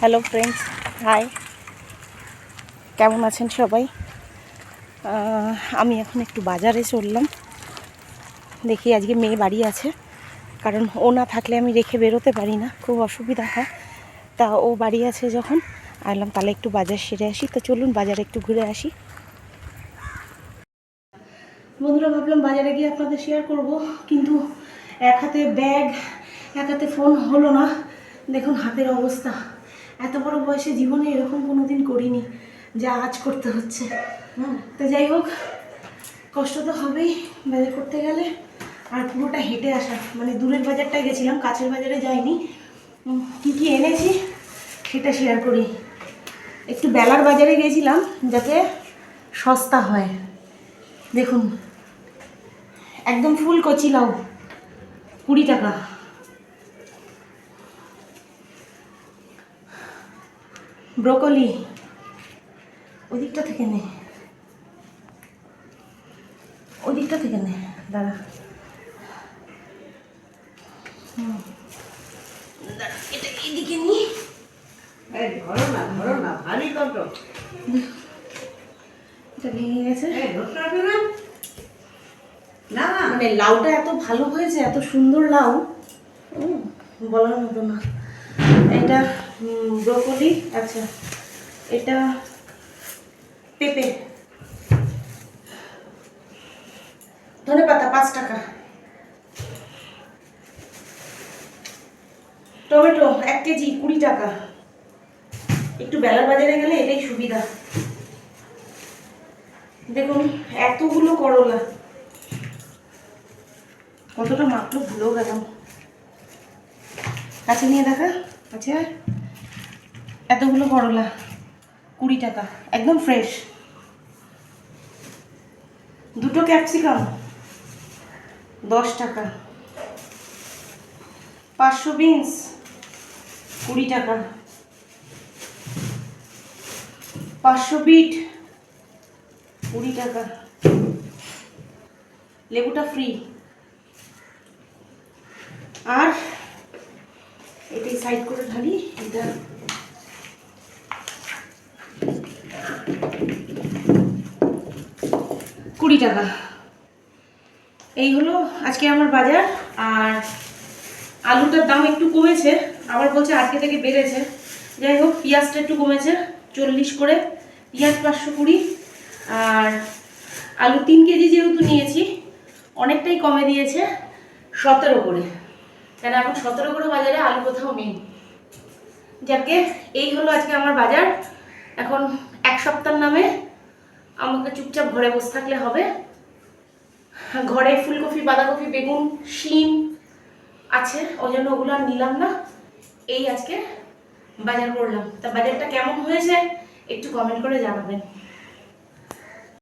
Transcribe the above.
Hello friends high কেমন আছেন সবাই? আমি এখন একটু বাজারে চললাম। দেখি আজকে মেয়ে বাড়ি আছে। কারণ ও না থাকলে আমি রেখে বেরোতে পারি না। খুব অসুবিধা হয়। তা ও বাড়ি আছে যখন। আইলাম তাহলে একটু বাজার সেরে আসি। তো চলুন, বাজারে একটু ঘুরে আসি। বন্ধুরা, ভাবলাম বাজারে গিয়ে আপনাদের শেয়ার করব। কিন্তু এক হাতে ব্যাগ এক হাতে ফোন হলো না। দেখুন, হাতের অবস্থা। এত বড় বয়সে জীবনে এরকম কোনো দিন করিনি যা আজ করতে হচ্ছে। তো যাই হোক কষ্ট তো হবেই বাজার করতে গেলে। আর পুরোটা হেঁটে আসা মানে দূরের বাজারটায় গেছিলাম কাছের বাজারে যাইনি। কী কী এনেছি সেটা শেয়ার করি। একটু বেলার বাজারে গেছিলাম যাতে সস্তা হয়। দেখুন একদম ফুল কচি লাউ কুড়ি টাকা। ব্রোকলি। থেকে নে। ওদিকটা থেকে নে দাঁড়া। দাঁড়া, এটা এদিকে নি। ধরো না ধরো না ভারী কত? এটা ভেঙে গেছে। না। মানে লাউটা এত ভালো হয়েছে এত সুন্দর লাউ। বলার মতো না। এটা ব্রোকলি আচ্ছা এটা পেঁপে। ধনে পাতা, পাঁচ টাকা। টমেটো, এক কেজি, কুড়ি টাকা। একটু বেলার বাজারে গেলে এটাই সুবিধা। দেখুন, এতগুলো করলা। কতটা মাত্র ভুলেও গেলাম। কাছে নিয়ে দেখা। আচ্ছা এতগুলো করলা, কুড়ি টাকা, একদম ফ্রেশ দুটো ক্যাপসিকাম দশ টাকা। পাঁচশো বিনস কুড়ি টাকা। পাঁচশো বিট কুড়ি টাকা। লেবুটা ফ্রি আর এটাই সাইড করে ঢালি এটা। কুড়ি টাকা। এই হলো আজকে আমার বাজার, আর আলুটার দাম একটু কমেছে, আবার বলছে আজকে থেকে বেড়েছে। যাই হোক, পেঁয়াজটা একটু কমেছে, চল্লিশ করে, পেঁয়াজ পাঁচশো কুড়ি, আর আলু তিন কেজি যেহেতু নিয়েছি, অনেকটাই কমে দিয়েছে সতেরো করে। কেন এখন সতেরো করে বাজারে আলু কোথাও নেই। যাকে, এই হলো আজকে আমার বাজার। এখন এক সপ্তাহ নামে আমাকে চুপচাপ ঘরে বসে থাকলে হবে। ঘরে ফুলকপি, বাঁধাকপি, বেগুন, শিম আছে, ওই জন্য ওগুলো আর নিলাম না। এই আজকে বাজার করলাম। তা বাজারটা কেমন হয়েছে, একটু কমেন্ট করে জানাবেন।